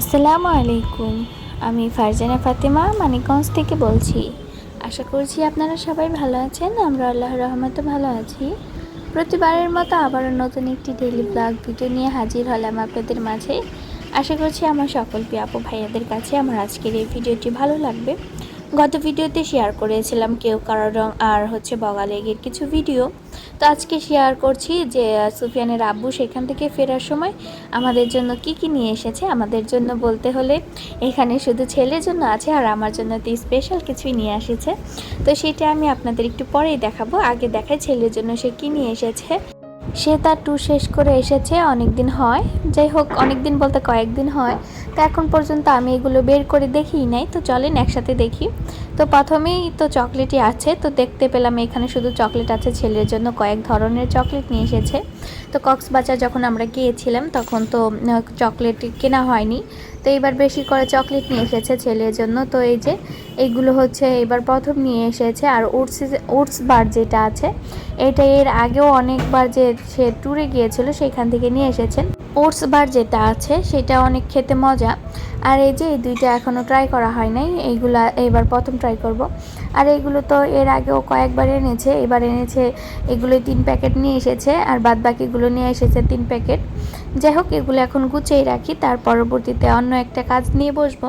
আসসালামু আলাইকুম। আমি ফারজানা ফাতেমা, মানিকগঞ্জ থেকে বলছি। আশা করছি আপনারা সবাই ভালো আছেন, আমরা আল্লাহ রহমতে ভালো আছি। প্রতিবারের মতো আবারও নতুন একটি ডেলি ব্লগ ভিডিও নিয়ে হাজির হলাম আপনাদের মাঝে। আশা করছি আমার সকল আপু ভাইয়াদের কাছে আমার আজকের এই ভিডিওটি ভালো লাগবে। গত ভিডিওতে শেয়ার করেছিলাম কেউ কারও রং আর হচ্ছে বগালেগের কিছু ভিডিও তো আজকে শেয়ার করছি যে সুফিয়ানের আব্বু সেখান থেকে ফেরার সময় আমাদের জন্য কি কি নিয়ে এসেছে, আমাদের জন্য বলতে হলে এখানে শুধু ছেলের জন্য আছে আর আমার জন্য তো স্পেশাল কিছুই নিয়ে এসেছে। তো সেটা আমি আপনাদের একটু পরেই দেখাবো। আগে দেখাই ছেলের জন্য সে কি নিয়ে এসেছে। সে তার ট্যুর শেষ করে এসেছে অনেক দিন হয়। যাই হোক অনেক দিন বলতে কয়েকদিন হয়। তো এখন পর্যন্ত আমি এগুলো বের করে দেখিই নাই। তো চলেন একসাথে দেখি। তো প্রথমেই তো চকলেটই আছে। তো দেখতে পেলাম এখানে শুধু চকলেট আছে। ছেলের জন্য কয়েক ধরনের চকলেট নিয়ে এসেছে। তো কক্সবাজার যখন আমরা গিয়েছিলাম, তখন তো চকলেট কেনা হয়নি। তো এবার বেশি করে চকলেট নিয়ে এসেছে ছেলের জন্য। তো এই যে এইগুলো হচ্ছে এবার প্রথম নিয়ে এসেছে। আর ওটস ওটস বার যেটা আছে, এটা এর আগেও অনেকবার যে সে ট্যুরে গিয়েছিল, সেখান থেকে নিয়ে এসেছেন। ওটস বার যেটা আছে, সেটা অনেক খেতে মজা। আর এই যে এই দুইটা এখনও ট্রাই করা হয় নাই, এইগুলা এবার প্রথম ট্রাই করব। আর এগুলো তো এর আগেও কয়েকবার এনেছে, এবার এনেছে এগুলো তিন প্যাকেট নিয়ে এসেছে, আর বাদ বাকিগুলো নিয়ে এসেছে তিন প্যাকেট যাই হোক, এগুলো এখন গুছিয়ে রাখি, তার পরবর্তীতে অন্য একটা কাজ নিয়ে বসবো।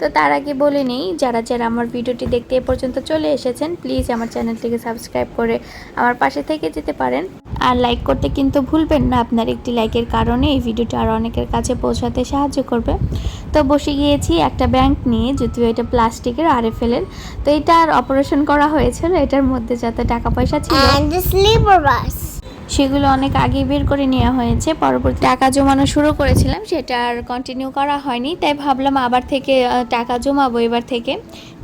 তো তার আগে বলে নেই, যারা যারা আমার ভিডিওটি দেখতে এ পর্যন্ত চলে এসেছেন প্লিজ আমার চ্যানেলটিকে সাবস্ক্রাইব করে আমার পাশে থেকে যেতে পারেন। আর লাইক করতে কিন্তু ভুলবেন না। আপনার একটি লাইকের কারণে এই ভিডিওটা আর অনেকের কাছে পৌঁছাতে সাহায্য করবে। তো বসে গিয়েছি একটা ব্যাংক নিয়ে, যদিও এটা প্লাস্টিকের আরে ফেলেন তো এটা আর অপারেশন করা হয়েছিল। এটার মধ্যে যাতে টাকা পয়সা ছিল সেগুলো অনেক আগেই বের করে নেওয়া হয়েছে, পরবর্তী টাকা জমানো শুরু করেছিলাম, সেটা আর কন্টিনিউ করা হয়নি, তাই ভাবলাম আবার থেকে টাকা জমাবো এবার থেকে।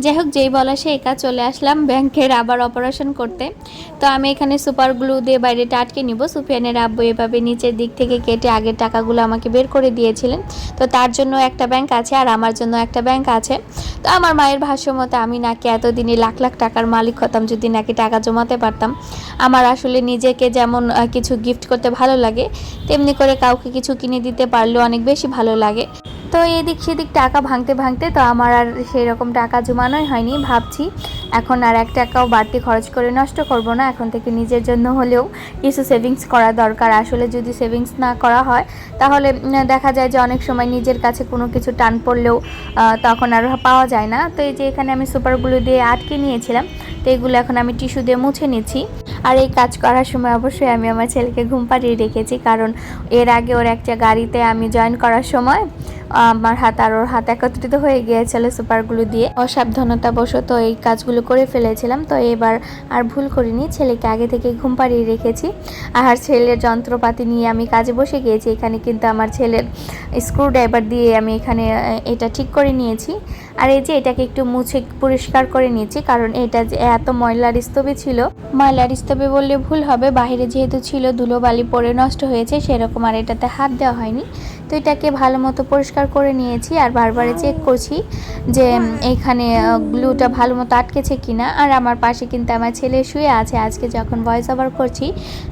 যাই হোক, যেই বলা সেই একা চলে আসলাম ব্যাংকের আবার অপারেশন করতে। তো আমি এখানে সুপার গ্লু দিয়ে বাইরেটা আটকে নিব, সুফিয়ানের আব্বু এভাবে নিচের দিক থেকে কেটে আগের টাকাগুলো আমাকে বের করে দিয়েছিলেন। তো তার জন্য একটা ব্যাংক আছে আর আমার জন্য একটা ব্যাংক আছে। তো আমার মায়ের ভাষ্য মতে আমি নাকি এতদিনে লাখ লাখ টাকার মালিক হতাম যদি নাকি টাকা জমাতে পারতাম। আমার আসলে নিজেকে যেমন কিছু গিফট করতে ভালো লাগে, তেমনি করে কাউকে কিছু কিনে দিতে পারলেও অনেক বেশি ভালো লাগে। তো এদিক সেদিক টাকা ভাঙতে ভাঙতে তো আমার আর সেই রকম টাকা জমানোই হয়নি, ভাবছি। এখন আর এক টাকাও বাড়তি খরচ করে নষ্ট করব না, এখন থেকে নিজের জন্য হলেও কিছু সেভিংস করা দরকার। আসলে যদি সেভিংস না করা হয়, তাহলে দেখা যায় যে অনেক সময় নিজের কাছে কোনো কিছু টান পড়লেও তখন আর পাওয়া যায় না। তো এই যে এখানে আমি সুপারগুলো দিয়ে আটকে নিয়েছিলাম, তো এগুলো এখন আমি টিস্যু দিয়ে মুছে নিচ্ছি। আর এই কাজ করার সময় অবশ্যই আমি আমার ছেলেকে ঘুম পাড়িয়ে রেখেছি, কারণ এর আগে ওর একটা গাড়িতে আমি জয়েন করার সময় আমার হাত আর ওর হাত একত্রিত হয়ে গিয়েছিল সুপারগুলো দিয়ে। অসাবধানতা বশত এই কাজগুলো করে ফেলেছিলাম, তো এবার আর ভুল করিনি। ছেলেকে আগে থেকে ঘুম পাড়িয়ে রেখেছি। আর ছেলের যন্ত্রপাতি নিয়ে আমি কাজে বসে গিয়েছি। এখানে কিন্তু আমার ছেলের স্ক্রু ড্রাইভার দিয়ে আমি এখানে এটা ঠিক করে নিয়েছি। আর এই যে এটাকে একটু মুছে পরিষ্কার করে নিয়েছি, কারণ এটা যে এত ময়লার স্তবে ছিল। ময়লার স্তবে বললে ভুল হবে। বাইরে যেহেতু ছিল, ধুলোবালি পরে নষ্ট হয়েছে, সেরকম আর এটাতে হাত দেওয়া হয়নি। তো এটাকে ভালো মতো পরিষ্কার করে নিয়েছি আর বারবারে চেক করছি যে এখানে গ্লুটা ভালো মতো আটকেছে কিনা। আর আমার পাশে কিন্তু আমার ছেলে শুয়ে আছে। আজকে যখন ভয়েস ওভার করছি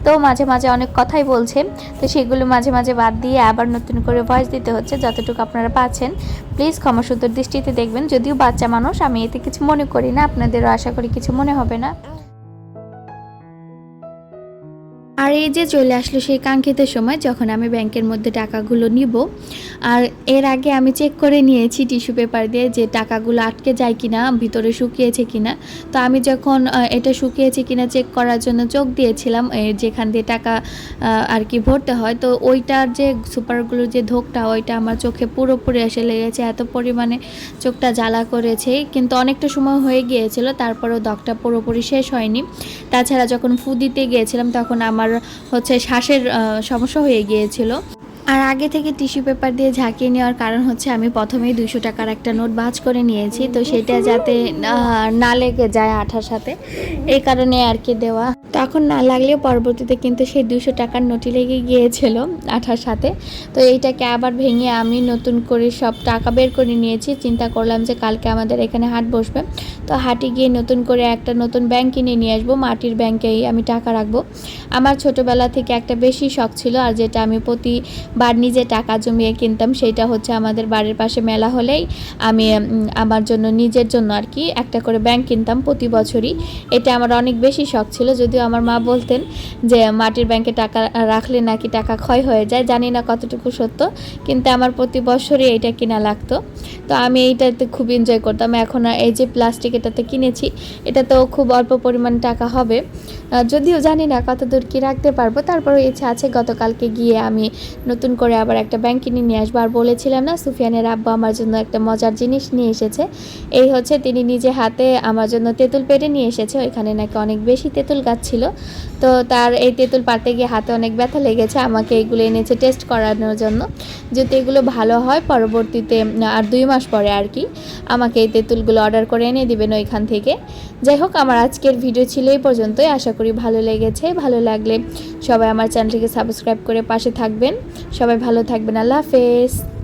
তো মাঝে মাঝে অনেক কথাই বলছে। তো সেগুলো মাঝে মাঝে বাদ দিয়ে আবার নতুন করে ভয়েস দিতে হচ্ছে যতটুকু আপনারা পাচ্ছেন। প্লিজ ক্ষমাসুন্দর দৃষ্টিতে দেখবেন। যদিও বাচ্চা মানুষ আমি এতে কিছু মনে করি না। আপনাদেরও আশা করি কিছু মনে হবে না। আর এই যে চলে আসলো সেই কাঙ্ক্ষিত সময়, যখন আমি ব্যাংকের মধ্যে টাকাগুলো নিব, আর এর আগে আমি চেক করে নিয়েছি টিস্যু পেপার দিয়ে যে টাকাগুলো আটকে যায় কিনা, ভিতরে শুকিয়েছে কিনা। তো আমি যখন এটা শুকিয়েছে কিনা চেক করার জন্য চোখ দিয়েছিলাম যেখান দিয়ে টাকা আর কি ভরতে হয়, তো ওইটার যে সুপারগুলোর যে ধোকটা, ওইটা আমার চোখে পুরোপুরি এসে লেগেছে, এত পরিমাণে চোখটা জ্বালা করেছে। কিন্তু অনেকটা সময় হয়ে গিয়েছিল, তারপরেও দগটা পুরোপুরি শেষ হয়নি। তাছাড়া যখন ফু দিতে গিয়েছিলাম, তখন আমার হচ্ছে শ্বাসের সমস্যা হয়ে গিয়েছিল। আর আগে থেকে টিস্যু পেপার দিয়ে ঝাঁকিয়ে নেওয়ার কারণ হচ্ছে আমি প্রথমেই দুশো টাকার একটা নোট বাজ করে নিয়েছি। তো সেটা যাতে না লেগে যায় আঠার সাথে, এই কারণে আর কি দেওয়া তখন না লাগলেও পরবর্তীতে কিন্তু সেই দুশো টাকার নোটি লেগে গিয়েছিল আঠার সাথে তো এইটাকে আবার ভেঙে আমি নতুন করে সব টাকা বের করে নিয়েছি। চিন্তা করলাম যে কালকে আমাদের এখানে হাট বসবে। তো হাটে গিয়ে নতুন করে একটা নতুন ব্যাংক কিনে নিয়ে আসব, মাটির ব্যাংকেই আমি টাকা রাখব। আমার ছোটোবেলা থেকে একটা বেশি শখ ছিল আর যেটা আমি প্রতিবার নিজে টাকা জমিয়ে কিনতাম সেটা হচ্ছে আমাদের বাড়ির পাশে মেলা হলেই আমি আমার জন্য নিজের জন্য আর কি একটা করে ব্যাংক কিনতাম প্রতি বছরই। এটা আমার অনেক বেশি শখ ছিল, যদিও আমার মা বলতেন যে, মাটির ব্যাংকে টাকা রাখলে নাকি টাকা ক্ষয় হয়ে যায়। জানি না কতটুকু সত্য, কিন্তু আমার প্রতি বছরই এটা কিনা লাগতো। তো আমি এইটাতে খুব এনজয় করতাম। এখন এই যে প্লাস্টিক এটাতে কিনেছি এটা তো খুব অল্প পরিমাণ টাকা হবে। যদিও জানি না কত দূর কি রাখতে পারব। তারপরেও ইচ্ছা আছে গতকালকে গিয়ে আমি নতুন করে আবার একটা ব্যাংক কিনে নিয়ে আসব। আর বলেছিলাম না, সুফিয়ানের আব্বু আমার জন্য একটা মজার জিনিস নিয়ে এসেছে। এই হচ্ছে তিনি নিজে হাতে আমার জন্য তেঁতুল পেড়ে নিয়ে এসেছে। ওইখানে নাকি অনেক বেশি তেঁতুল গাছ ছিল। তো তার এই তেঁতুল পাড়তে গিয়ে হাতে অনেক ব্যথা লেগেছে। আমাকে এগুলো এনেছে টেস্ট করানোর জন্য। যদি এগুলো ভালো হয়, পরবর্তীতে, আর দুই মাস পরে আর কি, আমাকে এই তেঁতুলগুলো অর্ডার করে এনে দিবেন ওইখান থেকে। যাই হোক, আমার আজকের ভিডিও ছিল এই পর্যন্তই। আশা করি ভালো লেগেছে। ভালো লাগলে সবাই আমার চ্যানেলটিকে সাবস্ক্রাইব করে পাশে থাকবেন। সবাই ভালো থাকবেন। আল্লাহ হাফেজ।